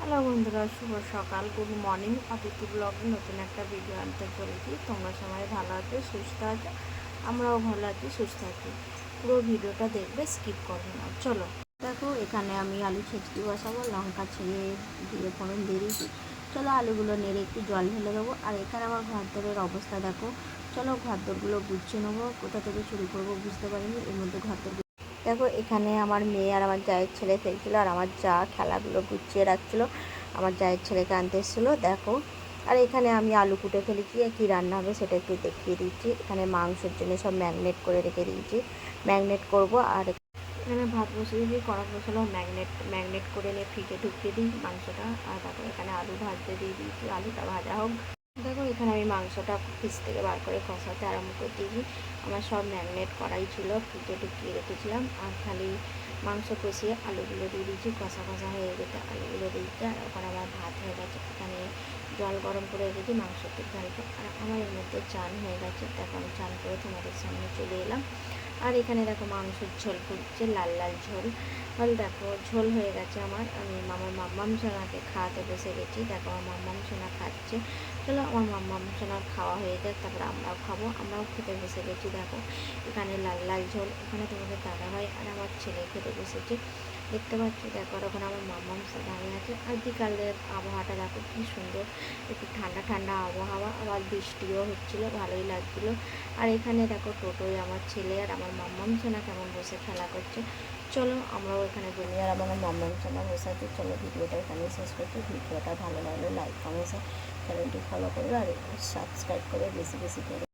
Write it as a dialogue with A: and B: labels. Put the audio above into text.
A: Hello বন্ধুরা, শুভ সকাল, good morning. অতিথি ব্লগে নতুন একটা ভিডিও আনতে চলেছি। তোমরা সবাই ভালো আছো, সুস্থ আছো? আমরাও ভালো আছি, সুস্থ আছি। পুরো ভিডিওটা দেখবে স্কিপ করবে না। চলো। দেখো, এখানে আমি আলু ছেঁচকি বসাবো, লঙ্কা ছেড়ে দিয়ে ফোড়ন দিয়ে চলো আলুগুলো নেড়ে একটু জল ঢেলে দেবো। আর এখানে আমার ঘরদরের অবস্থা দেখো। চলো ঘরদরগুলো গুছিয়ে নেব। কোথা থেকে শুরু করব বুঝতে পারিনি। এর মধ্যে ঘরদর দেখো, এখানে আমার মেয়ে আর আমার জায়ের ছেলে খেলছিল আর আমার যা খেলাগুলো গুছিয়ে রাখছিলো, আমার জায়ের ছেলেকে আনতে এসেছিল, দেখো। আর এখানে আমি আলু কুটে ফেলেছি, আর কী রান্না হবে সেটা একটু দেখিয়ে দিচ্ছি। এখানে মাংসের জন্য সব ম্যাগনেট করে রেখে দিয়েছি। ম্যাগনেট করব আর এখানে ভাত বসিয়ে দিয়ে কড়া বসালো ম্যাগনেট ম্যাগনেট করে নিয়ে ফ্রিজে ঢুকিয়ে দিই মাংসটা। আর তারপর এখানে আলু ভাজতে দিয়ে দিয়েছি, আলুটা ভাজা হোক। মাংসটা ফ্রিজ থেকে বার করে কষাতে আরম্ভ করে দিয়েছি। আমার সব ম্যাগনেট করাই ছিল ফ্রিজে ঢুকিয়ে রেখেছিলাম। আর খালি মাংস কষিয়ে আলুগুলো দিয়ে দিয়েছি, কষা কষা হয়ে গেছে আলুগুলো দিয়েছি আর ওখানে আমার ভাত হয়ে গেছে, ওখানে জল গরম করে রেখেছি মাংসতে ঢালতে আর আমার এর মধ্যে চান হয়ে গেছে তারপর আমি চান করে তোমাদের সামনে চলে এলাম। আর এখানে দেখো মাংসের ঝোল ফুটছে লাল লাল ঝোল। ফল দেখো, ঝোল হয়ে গেছে আমার। আমি আমার মাম্মাম সোনাকে খাওয়াতে বসে গেছি। দেখো, আমার মাম্মাম সোনা খাচ্ছে। চলো, আমার মাম্মাম সোনার খাওয়া হয়ে যাক, তারপরে আমরাও খাব। আমরাও খেতে বসে গেছি, দেখো। এখানে লাল লাল ঝোল, এখানে তোমাদের দাদা ভাই আর আমার ছেলে খেতে বসেছে। দেখতে পাচ্ছি, দেখো, আর ওখানে আমার মাম্মাম দাঁড়িয়ে আছে। আর বিকালের আবহাওয়াটা দেখো, কী সুন্দর। একটু ঠান্ডা ঠান্ডা আবহাওয়া, আবার বৃষ্টিও হচ্ছিল, ভালোই লাগছিল। আর এখানে দেখো, টোটোয় আমার ছেলে আর আমার মাম্মাম সোনা কেমন বসে খেলা করছে। চলো, আমরাও এখানে বলি, আর আমার মাম্মাম সোনা বসে আছে। চলো ভিডিওটা এখানে শেষ করছি। ভিডিওটা ভালো লাগলে লাইক কমেন্ট চ্যানেলটি ফলো করবে, আর সাবস্ক্রাইব করে বেশি বেশি করে।